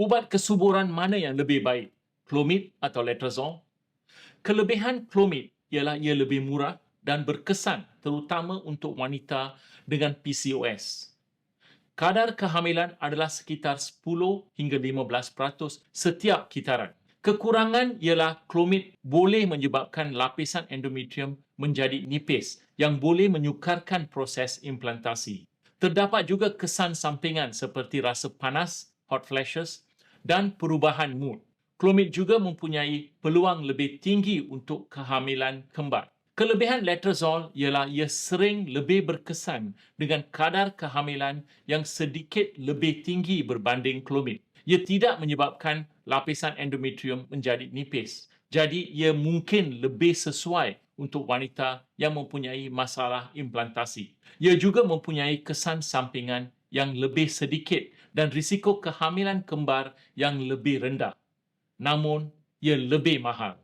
Ubat kesuburan mana yang lebih baik? Clomid atau letrozole? Kelebihan Clomid ialah ia lebih murah dan berkesan terutama untuk wanita dengan PCOS. Kadar kehamilan adalah sekitar 10 hingga 15% setiap kitaran. Kekurangan ialah Clomid boleh menyebabkan lapisan endometrium menjadi nipis yang boleh menyukarkan proses implantasi. Terdapat juga kesan sampingan seperti rasa panas, hot flashes dan perubahan mood. Clomid juga mempunyai peluang lebih tinggi untuk kehamilan kembar. Kelebihan letrozole ialah ia sering lebih berkesan dengan kadar kehamilan yang sedikit lebih tinggi berbanding Clomid. Ia tidak menyebabkan lapisan endometrium menjadi nipis. Jadi ia mungkin lebih sesuai untuk wanita yang mempunyai masalah implantasi. Ia juga mempunyai kesan sampingan yang lebih sedikit dan risiko kehamilan kembar yang lebih rendah. Namun, ia lebih mahal.